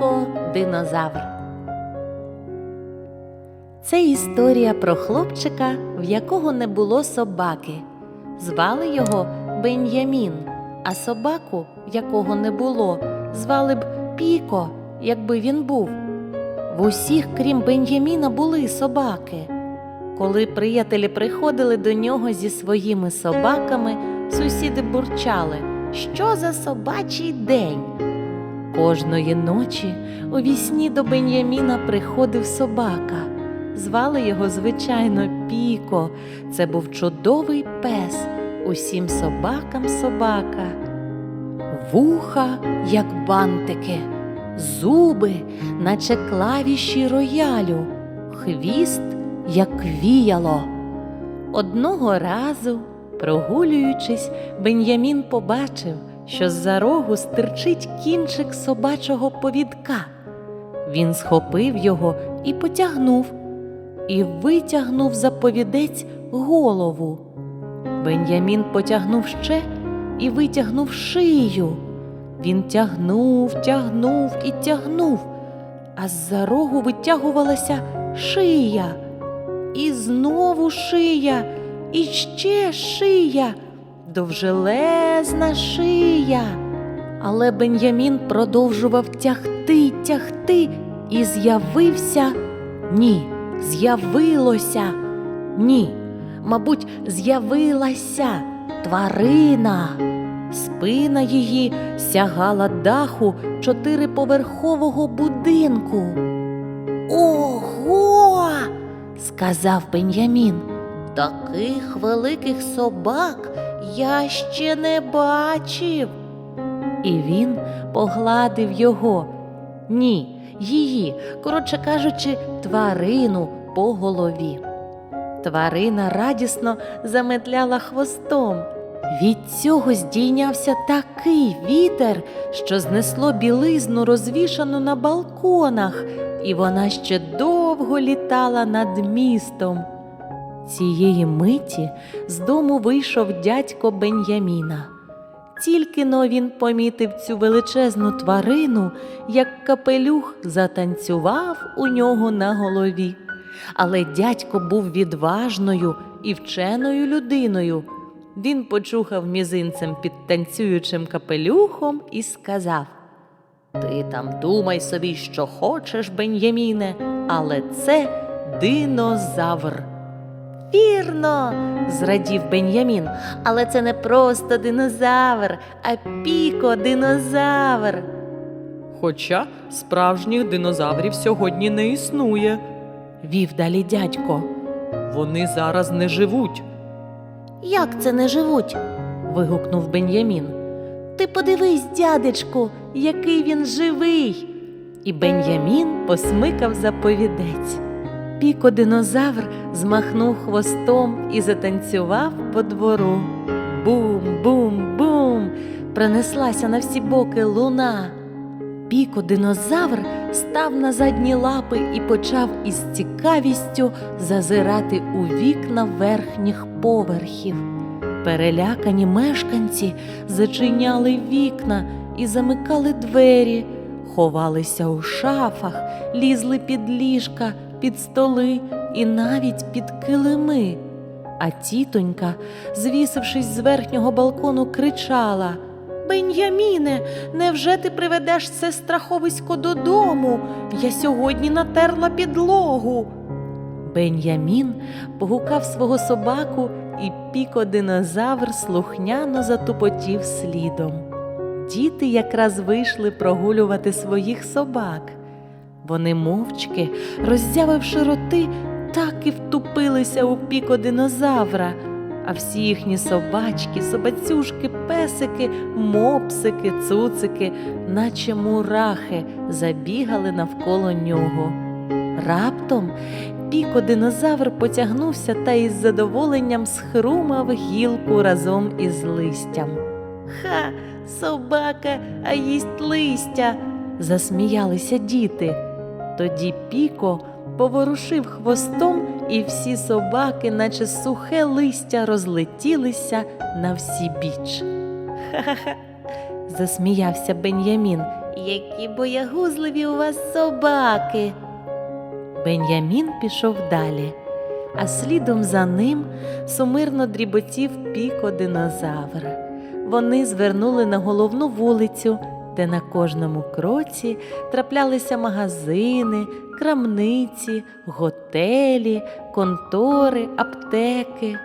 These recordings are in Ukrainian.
Піко динозавр. Це історія про хлопчика, в якого не було собаки. Звали його Бен'ямін, а собаку, якого не було, звали б Піко, якби він був. В усіх, крім Бен'яміна, були собаки. Коли приятелі приходили до нього зі своїми собаками, сусіди бурчали, що за собачий день. Кожної ночі у вісні до Бен'яміна приходив собака. Звали його, звичайно, Піко. Це був чудовий пес, усім собакам собака. Вуха, як бантики, зуби, наче клавіші роялю, хвіст, як віяло. Одного разу, прогулюючись, Бен'ямін побачив, що з-за рогу стирчить кінчик собачого повідка. Він схопив його і потягнув, і витягнув заповідець голову. Бен'ямін потягнув ще і витягнув шию. Він тягнув, тягнув і тягнув, а з-за рогу витягувалася шия. І знову шия, і ще шия, довжелезна шия. Але Бен'ямін продовжував тягти, тягти, і з'явився ні, з'явилося, ні, мабуть, з'явилася тварина. Спина її сягала даху чотириповерхового будинку. Ого! сказав Бен'ямін. Таких великих собак я ще не бачив. І він погладив його. Ні, її, коротше кажучи, тварину по голові. Тварина радісно заметляла хвостом. Від цього здійнявся такий вітер, що знесло білизну, розвішану на балконах, і вона ще довго літала над містом. Цієї миті з дому вийшов дядько Бен'яміна. Тільки но він помітив цю величезну тварину, як капелюх затанцював у нього на голові. Але дядько був відважною і вченою людиною. Він почухав мізинцем під танцюючим капелюхом і сказав: Ти там думай собі, що хочеш, Бен'яміне, але це динозавр. Вірно, зрадів Бен'ямін, але це не просто динозавр, а піко динозавр. Хоча справжніх динозаврів сьогодні не існує. Вів далі дядько. Вони зараз не живуть. Як це не живуть? вигукнув Бен'ямін. Ти подивись, дядечку, який він живий. І Бен'ямін посмикав заповідець. Піко динозавр змахнув хвостом і затанцював по двору. Бум, бум, бум. Пронеслася на всі боки луна. Піко динозавр став на задні лапи і почав із цікавістю зазирати у вікна верхніх поверхів. Перелякані мешканці зачиняли вікна і замикали двері, ховалися у шафах, лізли під ліжка, під столи і навіть під килими. А тітонька, звісившись з верхнього балкону, кричала Бен'яміне, невже ти приведеш це страховисько додому? Я сьогодні натерла підлогу. Бен'ямін погукав свого собаку, і піко динозавр слухняно затупотів слідом. Діти якраз вийшли прогулювати своїх собак. Вони мовчки, роззявивши роти, так і втупилися у піко динозавра, а всі їхні собачки, собацюшки, песики, мопсики, цуцики, наче мурахи, забігали навколо нього. Раптом піко динозавр потягнувся та із задоволенням схрумав гілку разом із листям. Ха, собака, а їсть листя, засміялися діти. Тоді Піко поворушив хвостом, і всі собаки, наче сухе листя, розлетілися на всі біч. Ха-ха-ха, засміявся Бен'ямін які боягузливі у вас собаки. Бенямін пішов далі, а слідом за ним сумирно дріботів піко динозавр. Вони звернули на головну вулицю, де на кожному кроці траплялися магазини, крамниці, готелі, контори, аптеки.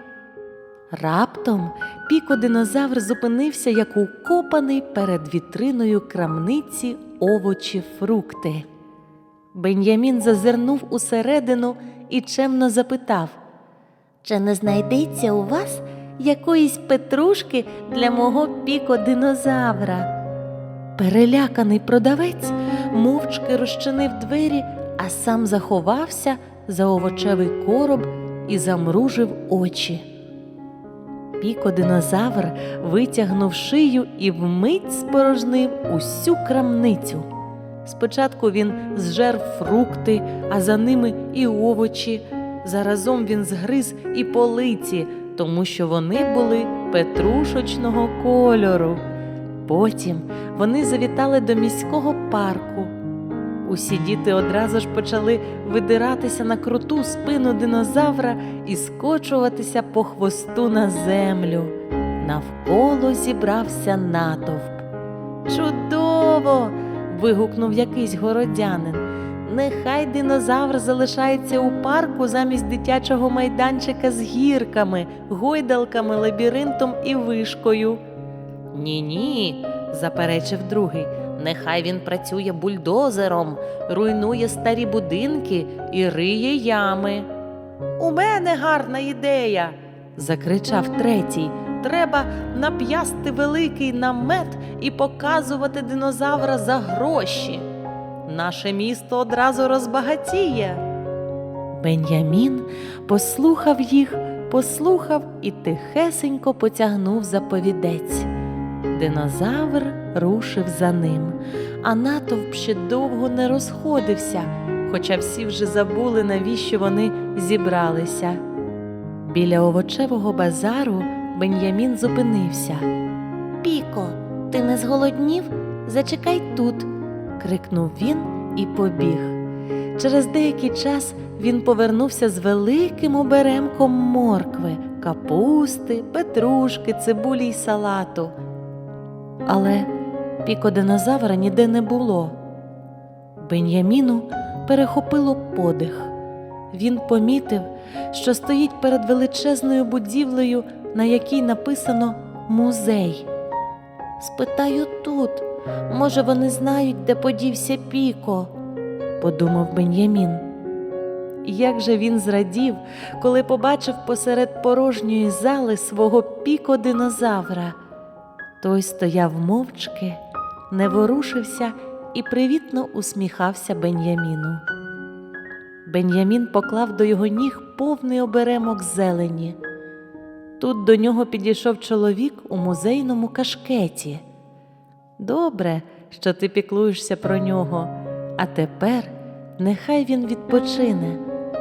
Раптом піко динозавр зупинився як укопаний перед вітриною крамниці овочі, фрукти. Бен'ямін зазирнув усередину і чемно запитав Чи не знайдеться у вас якоїсь петрушки для мого піко динозавра? Переляканий продавець мовчки розчинив двері, а сам заховався за овочевий короб і замружив очі. Піко динозавр витягнув шию і вмить спорожнив усю крамницю. Спочатку він зжер фрукти, а за ними і овочі. Заразом він згриз і полиці, тому що вони були петрушочного кольору. Потім вони завітали до міського парку. Усі діти одразу ж почали видиратися на круту спину динозавра і скочуватися по хвосту на землю. Навколо зібрався натовп. Чудово! вигукнув якийсь городянин. Нехай динозавр залишається у парку замість дитячого майданчика з гірками, гойдалками, лабіринтом і вишкою. Ні, ні, заперечив другий. Нехай він працює бульдозером, руйнує старі будинки і риє ями. У мене гарна ідея. закричав третій. Треба нап'ясти великий намет і показувати динозавра за гроші. Наше місто одразу розбагатіє. Бенямін послухав їх, послухав і тихесенько потягнув заповідець. Динозавр рушив за ним, а натовп ще довго не розходився, хоча всі вже забули, навіщо вони зібралися. Біля овочевого базару Бен'ямін зупинився. Піко, ти не зголоднів? Зачекай тут, крикнув він і побіг. Через деякий час він повернувся з великим оберемком моркви, капусти, петрушки, цибулі й салату. Але піко динозавра ніде не було. Бен'яміну перехопило подих. Він помітив, що стоїть перед величезною будівлею, на якій написано музей. Спитаю тут, може, вони знають, де подівся Піко, подумав Бен'ямін. Як же він зрадів, коли побачив посеред порожньої зали свого піко динозавра. Той стояв мовчки, не ворушився і привітно усміхався Бен'яміну. Бен'ямін поклав до його ніг повний оберемок зелені. Тут до нього підійшов чоловік у музейному кашкеті. Добре, що ти піклуєшся про нього, а тепер нехай він відпочине,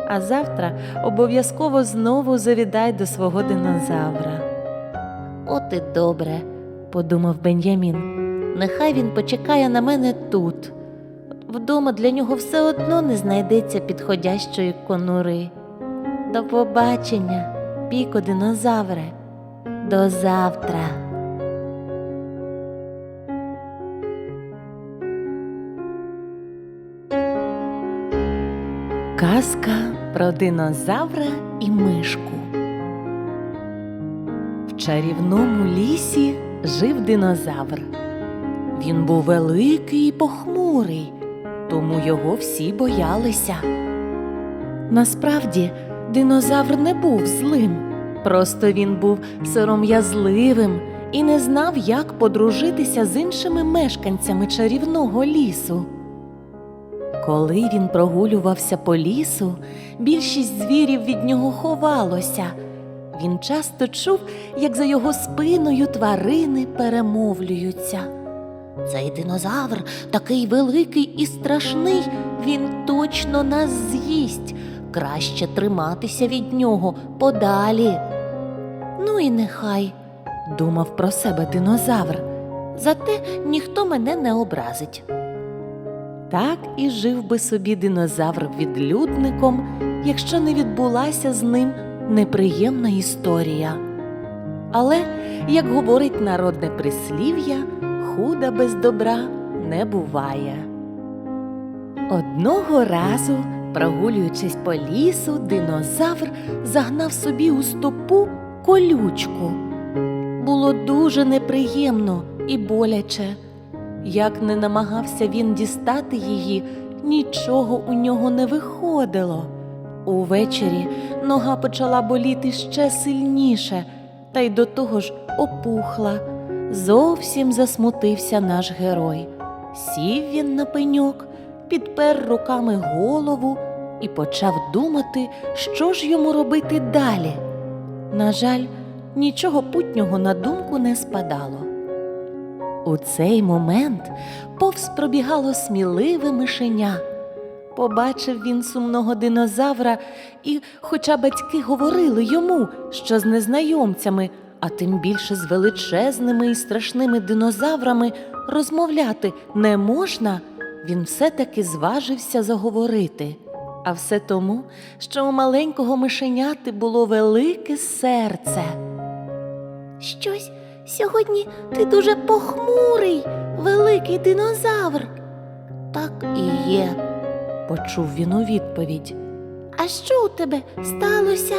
а завтра обов'язково знову завідай до свого динозавра. От і добре, подумав Бен'ямін. Нехай він почекає на мене тут. Вдома для нього все одно не знайдеться підходящої конури. До побачення, піко динозавре. До завтра. Казка про динозавра і мишку. В чарівному лісі жив динозавр. Він був великий і похмурий, тому його всі боялися. Насправді, динозавр не був злим, просто він був сором'язливим і не знав, як подружитися з іншими мешканцями чарівного лісу. Коли він прогулювався по лісу, більшість звірів від нього ховалося. Він часто чув, як за його спиною тварини перемовлюються. Цей динозавр такий великий і страшний, він точно нас з'їсть. Краще триматися від нього подалі. Ну і нехай, думав про себе динозавр. зате ніхто мене не образить. Так і жив би собі динозавр відлюдником, якщо не відбулася з ним неприємна історія. Але, як говорить народне прислів'я, худа без добра не буває. Одного разу, прогулюючись по лісу, динозавр загнав собі у стопу колючку. Було дуже неприємно і боляче. Як не намагався він дістати її, нічого у нього не виходило. Увечері нога почала боліти ще сильніше, та й до того ж опухла. Зовсім засмутився наш герой. Сів він на пеньок, підпер руками голову і почав думати, що ж йому робити далі. На жаль, нічого путнього на думку не спадало. У цей момент повз пробігало сміливе мишеня. Побачив він сумного динозавра, і, хоча батьки говорили йому, що з незнайомцями, а тим більше з величезними і страшними динозаврами розмовляти не можна, він все-таки зважився заговорити. А все тому, що у маленького мишеняти було велике серце. Щось сьогодні ти дуже похмурий, великий динозавр. Так і є, почув він у відповідь. А що у тебе сталося?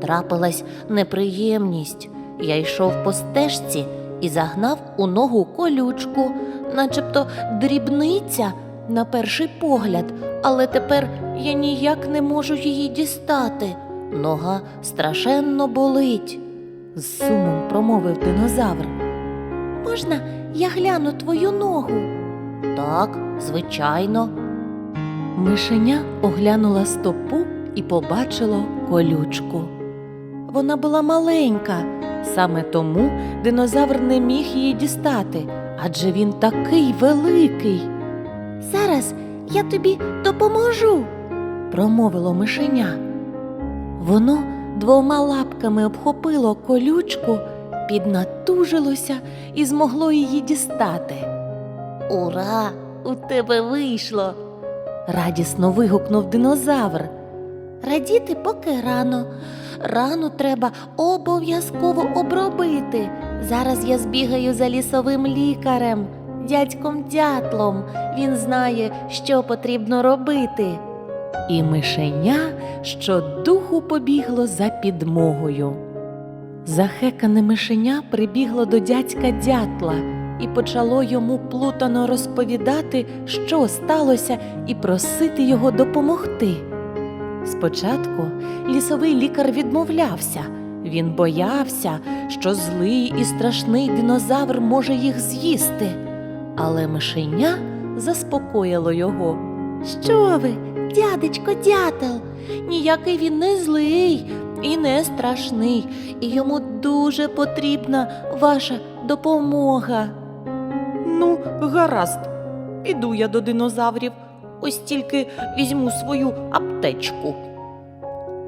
Трапилась неприємність. Я йшов по стежці і загнав у ногу колючку, начебто дрібниця на перший погляд, але тепер я ніяк не можу її дістати. Нога страшенно болить, з сумом промовив динозавр. Можна я гляну твою ногу? Так, звичайно. Мишеня оглянула стопу і побачило колючку. Вона була маленька, саме тому динозавр не міг її дістати, адже він такий великий. Зараз я тобі допоможу, промовило мишеня. Воно двома лапками обхопило колючку, піднатужилося і змогло її дістати. Ура! У тебе вийшло! Радісно вигукнув динозавр. Радіти поки рано. Рану треба обов'язково обробити. Зараз я збігаю за лісовим лікарем, дядьком дятлом. Він знає, що потрібно робити. І мишеня щодуху побігло за підмогою. Захекане мишеня прибігло до дядька дятла і почало йому плутано розповідати, що сталося, і просити його допомогти. Спочатку лісовий лікар відмовлявся. Він боявся, що злий і страшний динозавр може їх з'їсти. Але мишеня заспокоїло його. Що ви, дядечко дятел? Ніякий він не злий і не страшний, і йому дуже потрібна ваша допомога. Ну, гаразд, піду я до динозаврів. Ось тільки візьму свою аптечку.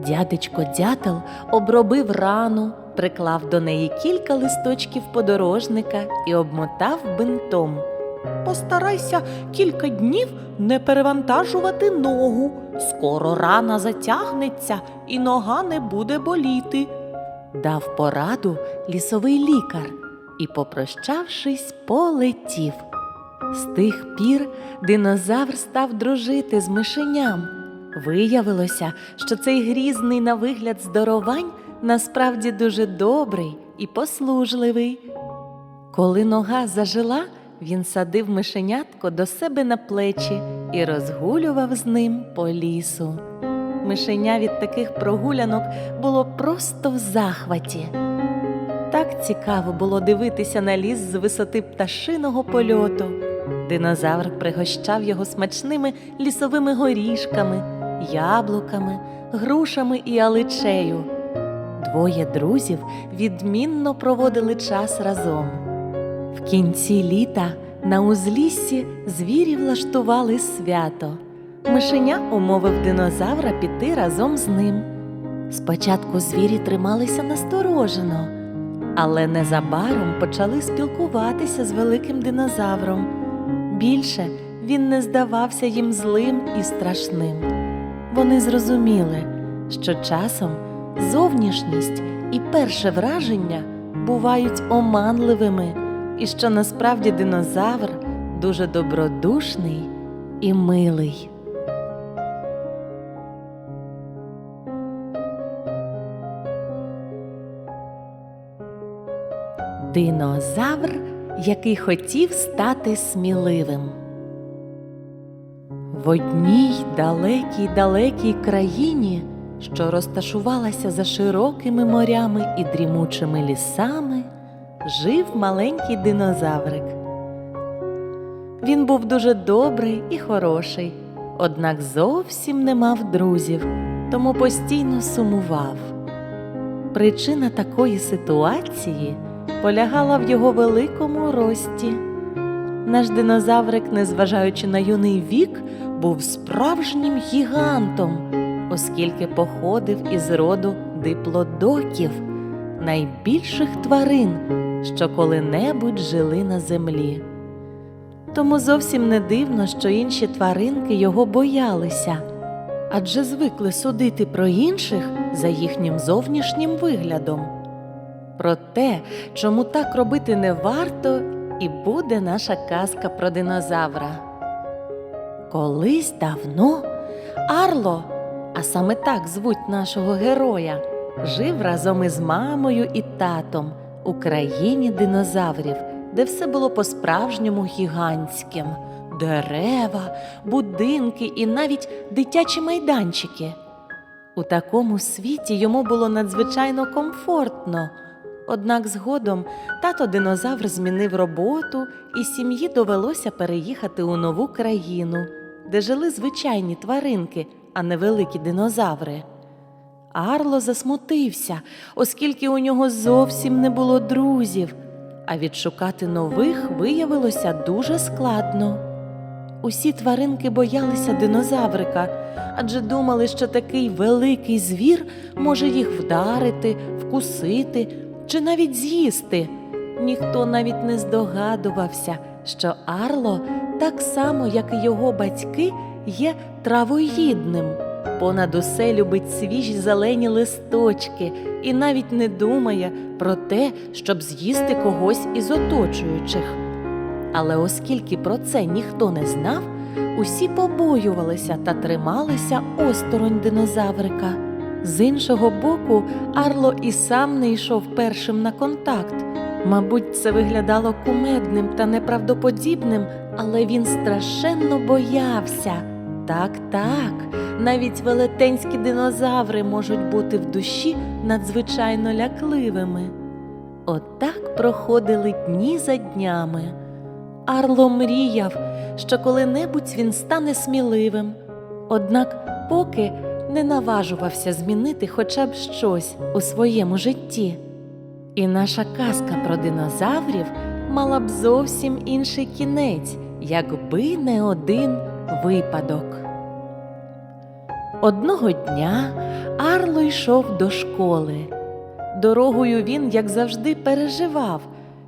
Дядечко дятел обробив рану, приклав до неї кілька листочків подорожника і обмотав бинтом. Постарайся кілька днів не перевантажувати ногу. Скоро рана затягнеться і нога не буде боліти. Дав пораду лісовий лікар і, попрощавшись, полетів. З тих пір динозавр став дружити з мишеням. Виявилося, що цей грізний на вигляд здоровань насправді дуже добрий і послужливий. Коли нога зажила, він садив мишенятко до себе на плечі і розгулював з ним по лісу. Мишеня від таких прогулянок було просто в захваті. Так цікаво було дивитися на ліс з висоти пташиного польоту. Динозавр пригощав його смачними лісовими горішками, яблуками, грушами і аличею. Двоє друзів відмінно проводили час разом. В кінці літа на узліссі звірі влаштували свято. Мишеня умовив динозавра піти разом з ним. Спочатку звірі трималися насторожено, Але незабаром почали спілкуватися з великим динозавром. Більше він не здавався їм злим і страшним. Вони зрозуміли, що часом зовнішність і перше враження бувають оманливими, і що насправді динозавр дуже добродушний і милий. Динозавр, який хотів стати сміливим. В одній далекій далекій країні, що розташувалася за широкими морями і дрімучими лісами, жив маленький динозаврик. Він був дуже добрий і хороший, однак зовсім не мав друзів, тому постійно сумував. Причина такої ситуації полягала в його великому рості. Наш динозаврик, незважаючи на юний вік, був справжнім гігантом, оскільки походив із роду диплодоків, найбільших тварин, що коли-небудь жили на землі. Тому зовсім не дивно, що інші тваринки його боялися, адже звикли судити про інших за їхнім зовнішнім виглядом. Про те, чому так робити не варто, і буде наша казка про динозавра. Колись давно Арло, а саме так звуть нашого героя, жив разом із мамою і татом у країні динозаврів, де все було по-справжньому гігантським: дерева, будинки і навіть дитячі майданчики. У такому світі йому було надзвичайно комфортно. Однак згодом тато динозавр змінив роботу, і сім'ї довелося переїхати у нову країну, де жили звичайні тваринки, а не великі динозаври. Арло засмутився, оскільки у нього зовсім не було друзів, а відшукати нових виявилося дуже складно. Усі тваринки боялися динозаврика, адже думали, що такий великий звір може їх вдарити, вкусити чи навіть з'їсти. Ніхто навіть не здогадувався, що Арло, так само, як і його батьки, є травоїдним. Понад усе любить свіжі зелені листочки і навіть не думає про те, щоб з'їсти когось із оточуючих. Але оскільки про це ніхто не знав, усі побоювалися та трималися осторонь динозаврика. З іншого боку, Арло і сам не йшов першим на контакт. Мабуть, це виглядало кумедним та неправдоподібним, але він страшенно боявся. Так, так, навіть велетенські динозаври можуть бути в душі надзвичайно лякливими. Отак проходили дні за днями. Арло мріяв, що коли-небудь він стане сміливим, однак поки не наважувався змінити хоча б щось у своєму житті. І наша казка про динозаврів мала б зовсім інший кінець, якби не один випадок. Одного дня Арло йшов до школи. Дорогою він, як завжди, переживав,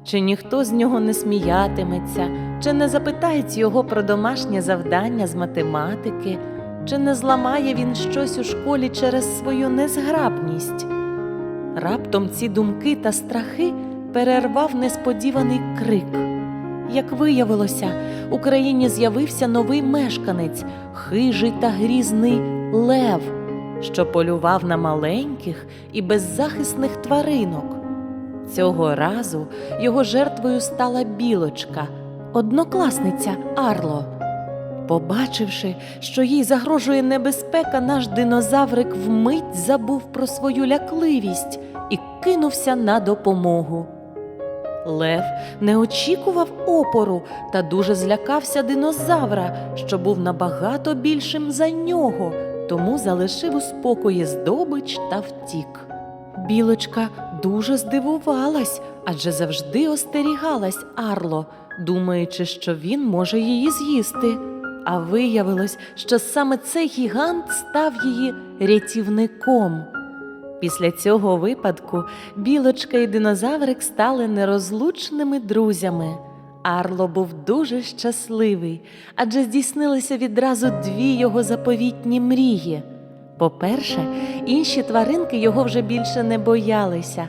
чи ніхто з нього не сміятиметься, чи не запитають його про домашнє завдання з математики, чи не зламає він щось у школі через свою незграбність. Раптом ці думки та страхи перервав несподіваний крик. Як виявилося, у країні з'явився новий мешканець, хижий та грізний лев, що полював на маленьких і беззахисних тваринок. Цього разу його жертвою стала білочка, однокласниця Арло. Побачивши, що їй загрожує небезпека, наш динозаврик вмить забув про свою лякливість і кинувся на допомогу. Лев не очікував опору та дуже злякався динозавра, що був набагато більшим за нього, тому залишив у спокої здобич та втік. Білочка дуже здивувалась, адже завжди остерігалась Арло, думаючи, що він може її з'їсти. А виявилось, що саме цей гігант став її рятівником. Після цього випадку білочка і динозаврик стали нерозлучними друзями. Арло був дуже щасливий, адже здійснилися відразу дві його заповітні мрії. По-перше, інші тваринки його вже більше не боялися,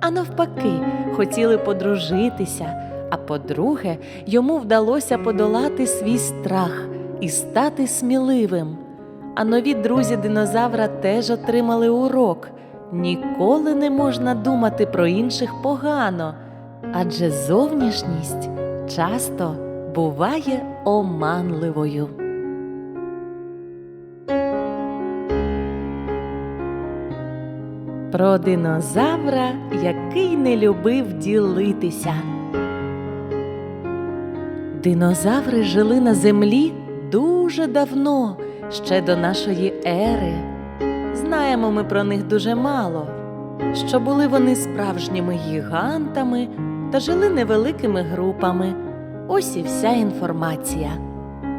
а навпаки, хотіли подружитися. А по-друге, йому вдалося подолати свій страх і стати сміливим. А нові друзі динозавра теж отримали урок. Ніколи не можна думати про інших погано, адже зовнішність часто буває оманливою. Про динозавра, який не любив ділитися. Динозаври жили на землі дуже давно, ще до нашої ери. Знаємо ми про них дуже мало, що були вони справжніми гігантами та жили невеликими групами. Ось і вся інформація.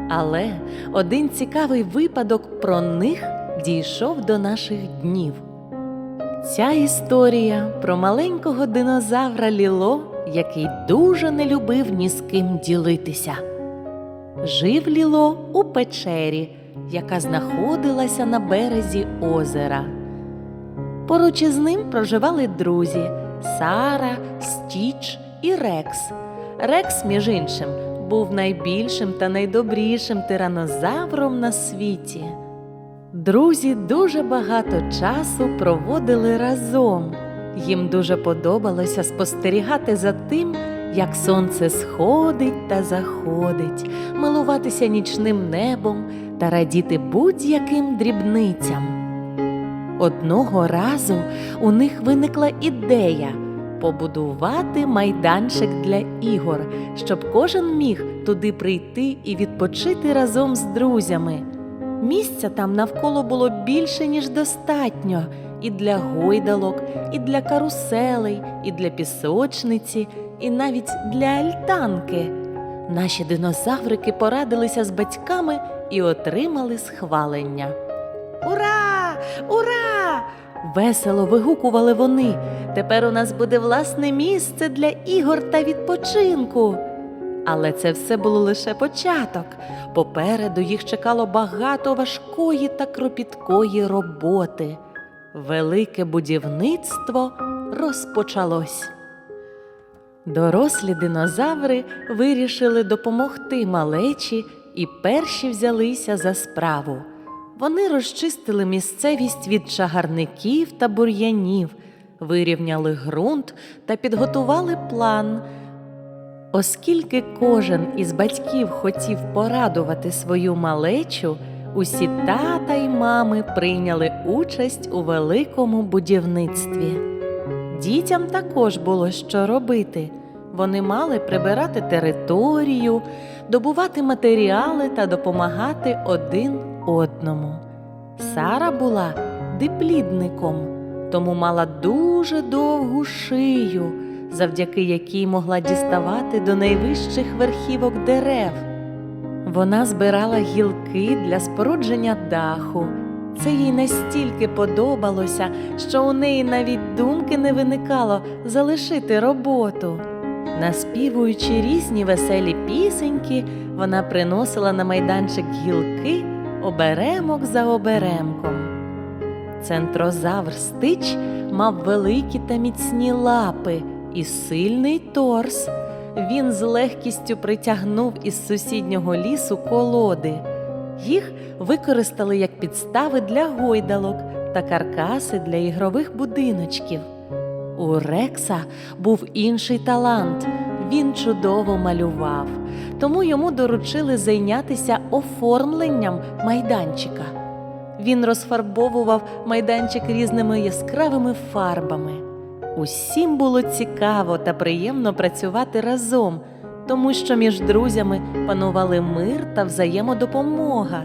Але один цікавий випадок про них дійшов до наших днів. Ця історія про маленького динозавра Ліло, який дуже не любив ні з ким ділитися. Жив Ліло у печері, яка знаходилася на березі озера. Поруч із ним проживали друзі Сара, Стіч і Рекс. Рекс, між іншим, був найбільшим та найдобрішим тиранозавром на світі. Друзі дуже багато часу проводили разом. Їм дуже подобалося спостерігати за тим, як сонце сходить та заходить, милуватися нічним небом та радіти будь-яким дрібницям. Одного разу у них виникла ідея побудувати майданчик для ігор, щоб кожен міг туди прийти і відпочити разом з друзями. Місця там навколо було більше, ніж достатньо, і для гойдалок, і для каруселей, і для пісочниці, і навіть для альтанки. Наші динозаврики порадилися з батьками і отримали схвалення. Ура! Ура! Весело вигукували вони. Тепер у нас буде власне місце для ігор та відпочинку. Але це все було лише початок. Попереду їх чекало багато важкої та кропіткої роботи. Велике будівництво розпочалось. Дорослі динозаври вирішили допомогти малечі і перші взялися за справу. Вони розчистили місцевість від чагарників та бур'янів, вирівняли ґрунт та підготували план. Оскільки кожен із батьків хотів порадувати свою малечу, усі тата й мами прийняли участь у великому будівництві. Дітям також було що робити. Вони мали прибирати територію, добувати матеріали та допомагати один одному. Сара була диплідником, тому мала дуже довгу шию, завдяки якій могла діставати до найвищих верхівок дерев. Вона збирала гілки для спорудження даху. Це їй настільки подобалося, що у неї навіть думки не виникало залишити роботу. Наспівуючи різні веселі пісеньки, вона приносила на майданчик гілки оберемок за оберемком. Центрозавр Стич мав великі та міцні лапи і сильний торс. Він з легкістю притягнув із сусіднього лісу колоди. Їх використали як підстави для гойдалок та каркаси для ігрових будиночків. У Рекса був інший талант. Він чудово малював, тому йому доручили зайнятися оформленням майданчика. Він розфарбовував майданчик різними яскравими фарбами. Усім було цікаво та приємно працювати разом, тому що між друзями панували мир та взаємодопомога.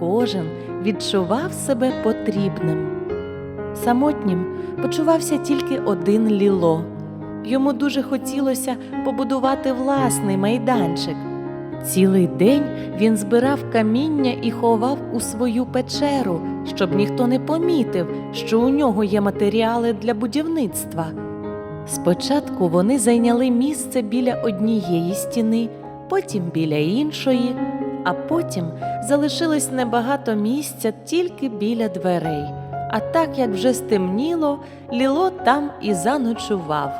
Кожен відчував себе потрібним. Самотнім почувався тільки один ліло. Йому дуже хотілося побудувати власний майданчик. Цілий день він збирав каміння і ховав у свою печеру, щоб ніхто не помітив, що у нього є матеріали для будівництва. Спочатку вони зайняли місце біля однієї стіни, потім біля іншої, а потім залишилось небагато місця тільки біля дверей. А так як вже стемніло, Ліло там і заночував.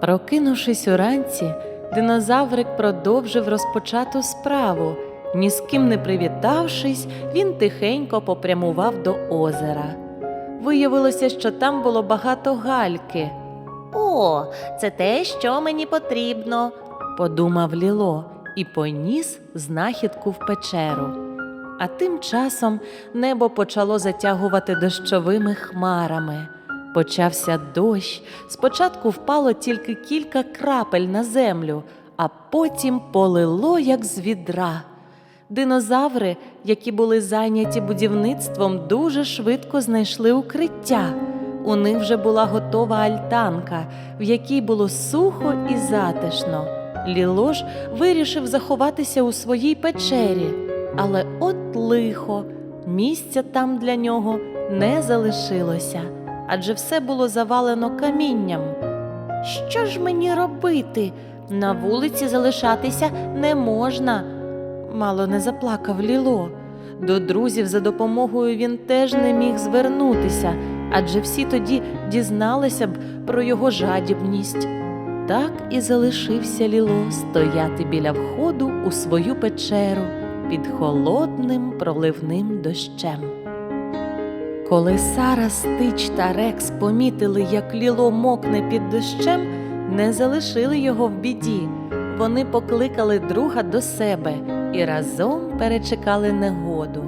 Прокинувшись уранці, динозаврик продовжив розпочату справу. Ні з ким не привітавшись, він тихенько попрямував до озера. Виявилося, що там було багато гальки. О, це те, що мені потрібно, подумав Ліло і поніс знахідку в печеру. А тим часом небо почало затягувати дощовими хмарами. Почався дощ. Спочатку впало тільки кілька крапель на землю, а потім полило, як з відра. Динозаври, які були зайняті будівництвом, дуже швидко знайшли укриття. У них вже була готова альтанка, в якій було сухо і затишно. Ліло ж вирішив заховатися у своїй печері, але от лихо, місця там для нього не залишилося, адже все було завалено камінням. Що ж мені робити? На вулиці залишатися не можна. Мало не заплакав Ліло. До друзів за допомогою він теж не міг звернутися, адже всі тоді дізналися б про його жадібність. Так і залишився Ліло стояти біля входу у свою печеру під холодним проливним дощем. Коли Сара, Стич та Рекс помітили, як Ліло мокне під дощем, не залишили його в біді. Вони покликали друга до себе і разом перечекали негоду.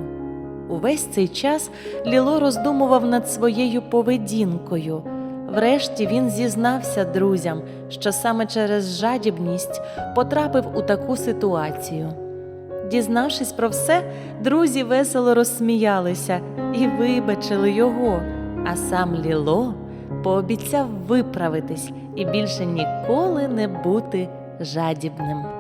Увесь цей час Ліло роздумував над своєю поведінкою. Врешті він зізнався друзям, що саме через жадібність потрапив у таку ситуацію. Дізнавшись про все, друзі весело розсміялися і вибачили його, а сам Ліло пообіцяв виправитись і більше ніколи не бути жадібним.